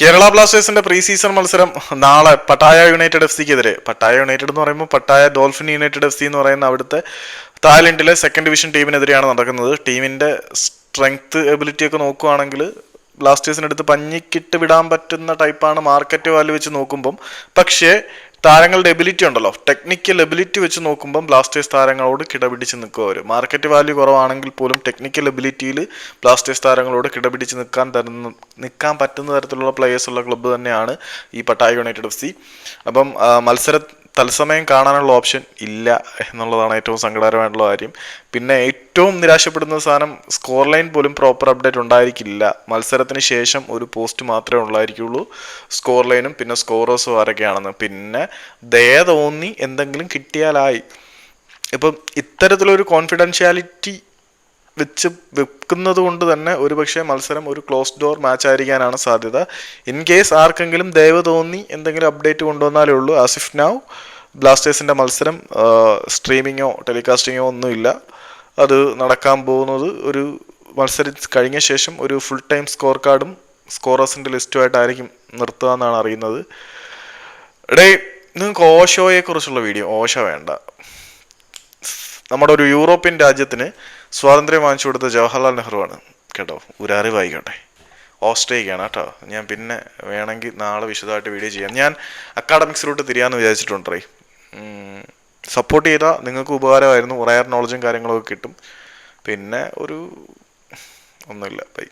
കേരള ബ്ലാസ്റ്റേഴ്സിന്റെ pre season മത്സരം നാളെ പട്ടായ യുണൈറ്റഡ് എഫ് സിക്കെതിരെ പട്ടായ യുണൈറ്റഡ് എന്ന് പറയുമ്പോൾ Pattaya Dolphin United F C എന്ന് പറയുന്ന അവിടുത്തെ തായ്ലൻഡിലെ സെക്കൻഡ് ഡിവിഷൻ ടീമിനെതിരെയാണ് നടക്കുന്നത്. ടീമിന്റെ സ്ട്രെങ്ത് എബിലിറ്റി ഒക്കെ നോക്കുകയാണെങ്കിൽ ബ്ലാസ്റ്റേഴ്സിനടുത്ത് പഞ്ഞിക്കിട്ട് വിടാൻ പറ്റുന്ന ടൈപ്പാണ് മാർക്കറ്റ് വാല്യൂ വെച്ച് നോക്കുമ്പം. പക്ഷേ താരങ്ങളുടെ എബിലിറ്റി ഉണ്ടല്ലോ. ടെക്നിക്കൽ എബിലിറ്റി വെച്ച് നോക്കുമ്പോൾ ബ്ലാസ്റ്റേഴ്സ് താരങ്ങളോട് കിടപിടിച്ച് നിൽക്കുക അവർ മാർക്കറ്റ് വാല്യൂ കുറവാണെങ്കിൽ പോലും ടെക്നിക്കൽ എബിലിറ്റിയിൽ ബ്ലാസ്റ്റേഴ്സ് താരങ്ങളോട് കിടപിടിച്ച് നിൽക്കാൻ തരുന്ന നിൽക്കാൻ പറ്റുന്ന തരത്തിലുള്ള പ്ലേയേഴ്സ് ഉള്ള ക്ലബ്ബ് തന്നെയാണ് ഈ പട്ടായ യുണൈറ്റഡ് എഫ് സി അപ്പം മത്സര തത്സമയം കാണാനുള്ള ഓപ്ഷൻ ഇല്ല എന്നുള്ളതാണ് ഏറ്റവും സങ്കടകരമായിട്ടുള്ള കാര്യം. പിന്നെ ഏറ്റവും നിരാശപ്പെടുന്ന സാധനം സ്കോർ ലൈൻ പോലും പ്രോപ്പർ അപ്ഡേറ്റ് ഉണ്ടായിരിക്കില്ല. മത്സരത്തിന് ശേഷം ഒരു പോസ്റ്റ് മാത്രമേ ഉള്ളായിരിക്കുള്ളൂ സ്കോർ ലൈനും പിന്നെ സ്കോറേഴ്സും ആരൊക്കെയാണെന്ന്. പിന്നെ ദയ തോന്നി എന്തെങ്കിലും കിട്ടിയാലായി. ഇപ്പം ഇത്തരത്തിലൊരു കോൺഫിഡൻഷ്യാലിറ്റി വെച്ച് വെക്കുന്നത് കൊണ്ട് തന്നെ ഒരുപക്ഷെ മത്സരം ഒരു ക്ലോസ് ഡോർ മാച്ച് ആയിരിക്കാനാണ് സാധ്യത. ഇൻ കേസ് ആർക്കെങ്കിലും ദയവ് തോന്നി എന്തെങ്കിലും അപ്ഡേറ്റ് കൊണ്ടുവന്നാലേ ഉള്ളൂ. ആസിഫ് നൗ ബ്ലാസ്റ്റേഴ്സിന്റെ മത്സരം സ്ട്രീമിങ്ങോ ടെലികാസ്റ്റിങ്ങോ ഒന്നുമില്ല. അത് നടക്കാൻ പോകുന്നത് ഒരു മത്സരം കഴിഞ്ഞ ശേഷം ഒരു ഫുൾ ടൈം സ്കോർ കാർഡും സ്കോറേഴ്സിന്റെ ലിസ്റ്റുമായിട്ടായിരിക്കും നിർത്തുക എന്നാണ് അറിയുന്നത്. ഡേ നിങ്ങൾക്ക് ഓഷോയെക്കുറിച്ചുള്ള വീഡിയോ ഓഷ വേണ്ട. നമ്മുടെ ഒരു യൂറോപ്യൻ രാജ്യത്തിന് സ്വാതന്ത്ര്യം വാങ്ങിച്ചു കൊടുത്ത ജവഹർലാൽ നെഹ്റുവാണ്. കേട്ടോ ഒരു അറിവായിക്കോട്ടെ. ഓസ്ട്രേലിയയാണ് കേട്ടോ. ഞാൻ പിന്നെ വേണമെങ്കിൽ നാളെ വിശദമായിട്ട് വീഡിയോ ചെയ്യാം. ഞാൻ അക്കാഡമിക്സ് റൂട്ട് തിരിയാന്ന് വിചാരിച്ചിട്ടുണ്ടേ സപ്പോർട്ട് ചെയ്താൽ നിങ്ങൾക്ക് ഉപകാരമായിരുന്നു. റയർ നോളജും കാര്യങ്ങളൊക്കെ കിട്ടും. പിന്നെ ഒരു ഒന്നുമില്ല. ബൈ